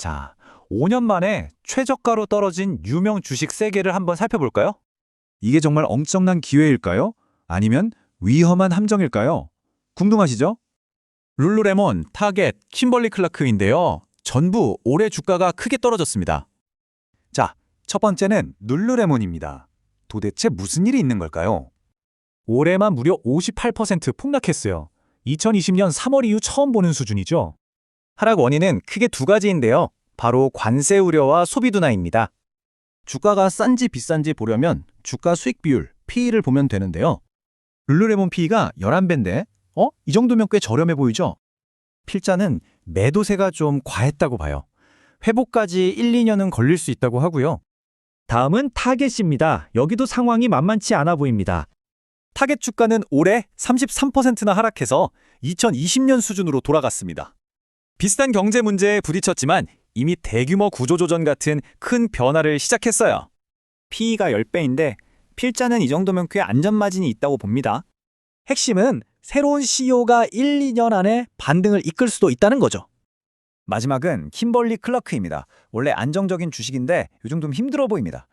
자, 5년 만에 최저가로 떨어진 유명 주식 3개를 한번 살펴볼까요? 이게 정말 엄청난 기회일까요? 아니면 위험한 함정일까요? 궁금하시죠? 룰루레몬, 타겟, 킴벌리 클라크인데요. 전부 올해 주가가 크게 떨어졌습니다. 자, 첫 번째는 룰루레몬입니다. 도대체 무슨 일이 있는 걸까요? 올해만 무려 58% 폭락했어요. 2020년 3월 이후 처음 보는 수준이죠. 하락 원인은 크게 두 가지인데요. 바로 관세 우려와 소비 둔화입니다. 주가가 싼지 비싼지 보려면 주가 수익 비율, PE를 보면 되는데요. 룰루레몬 PE가 11배인데, 어? 이 정도면 꽤 저렴해 보이죠? 필자는 매도세가 좀 과했다고 봐요. 회복까지 1, 2년은 걸릴 수 있다고 하고요. 다음은 타겟입니다. 여기도 상황이 만만치 않아 보입니다. 타겟 주가는 올해 33%나 하락해서 2020년 수준으로 돌아갔습니다. 비슷한 경제 문제에 부딪혔지만 이미 대규모 구조조정 같은 큰 변화를 시작했어요. PE가 10배인데 필자는 이 정도면 꽤 안전마진이 있다고 봅니다. 핵심은 새로운 CEO가 1, 2년 안에 반등을 이끌 수도 있다는 거죠. 마지막은 킴벌리 클라크입니다. 원래 안정적인 주식인데 요즘 좀 힘들어 보입니다.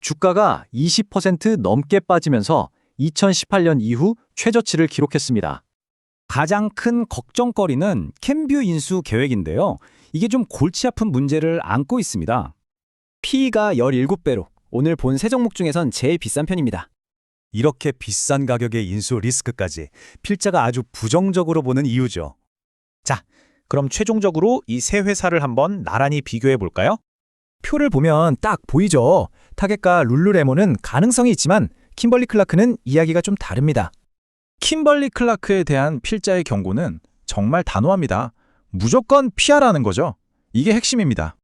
주가가 20% 넘게 빠지면서 2018년 이후 최저치를 기록했습니다. 가장 큰 걱정거리는 캠뷰 인수 계획인데요. 이게 좀 골치 아픈 문제를 안고 있습니다. PE가 17배로 오늘 본 세 종목 중에선 제일 비싼 편입니다. 이렇게 비싼 가격의 인수 리스크까지 필자가 아주 부정적으로 보는 이유죠. 자, 그럼 최종적으로 이 세 회사를 한번 나란히 비교해 볼까요? 표를 보면 딱 보이죠. 타겟과 룰루레몬은 가능성이 있지만 킴벌리 클라크는 이야기가 좀 다릅니다. 킴벌리 클라크에 대한 필자의 경고는 정말 단호합니다. 무조건 피하라는 거죠. 이게 핵심입니다.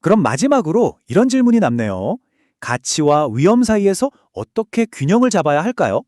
그럼 마지막으로 이런 질문이 남네요. 가치와 위험 사이에서 어떻게 균형을 잡아야 할까요?